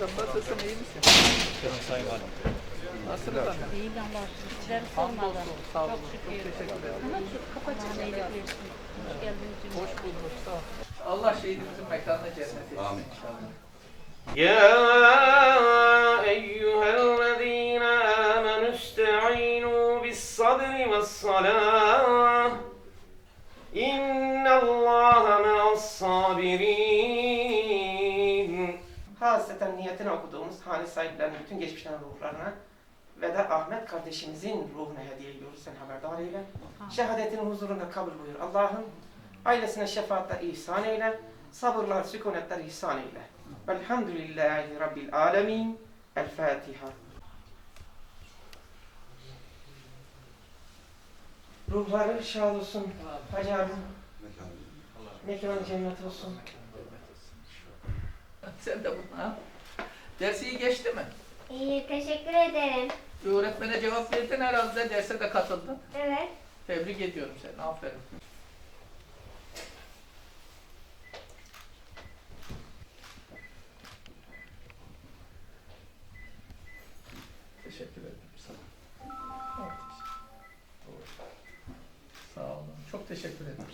Başkanım nasılsın iyi misin? Sayın Valim. Nasılsın efendim? İyi ben başladım. Sizleri sormadan. Hamdolsun, sağ olun. Çok Çok şükür. teşekkür ederim. Ama şu kapatın. Hoş geldiniz. Hoş bulduk sağ ol. Allah şehidimizin mekanına cennet etsin. Amin. inşallah. يا أيها الذين آمنوا استعينوا بالصبر والصلاة إن الله مع الصابرين Hasreten niyetini okuduğumuz hane sahiplerinin bütün geçmişlerin ruhlarına ve de Ahmet kardeşimizin ruhuna hediye ediyoruz. Sen haberdar eyle. Şehadetinin huzurunda kabul buyur. Allah'ım ailesine şefaatler ihsan eyle. Sabırlar, sükunetler ihsan eyle. Velhamdülillahi Rabbil alemin. El Fatiha. Ruhları şad olsun. Hacı abi. Mekanı cennet olsun. Sen de bunu ha. Dersi iyi geçti mi? İyi, teşekkür ederim. Bir öğretmene cevap verdin herhalde derse de katıldın. Evet. Tebrik ediyorum seni. Aferin. Teşekkür ederim. Sağ olun. Sağ olun. Çok teşekkür ederim.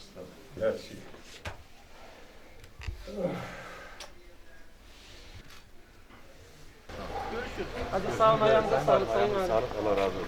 Her şey. Görüşürüz. Hadi sağ olun. Ayağınıza sağlık. Sayın Valim. Sağlık Allah razı olsun.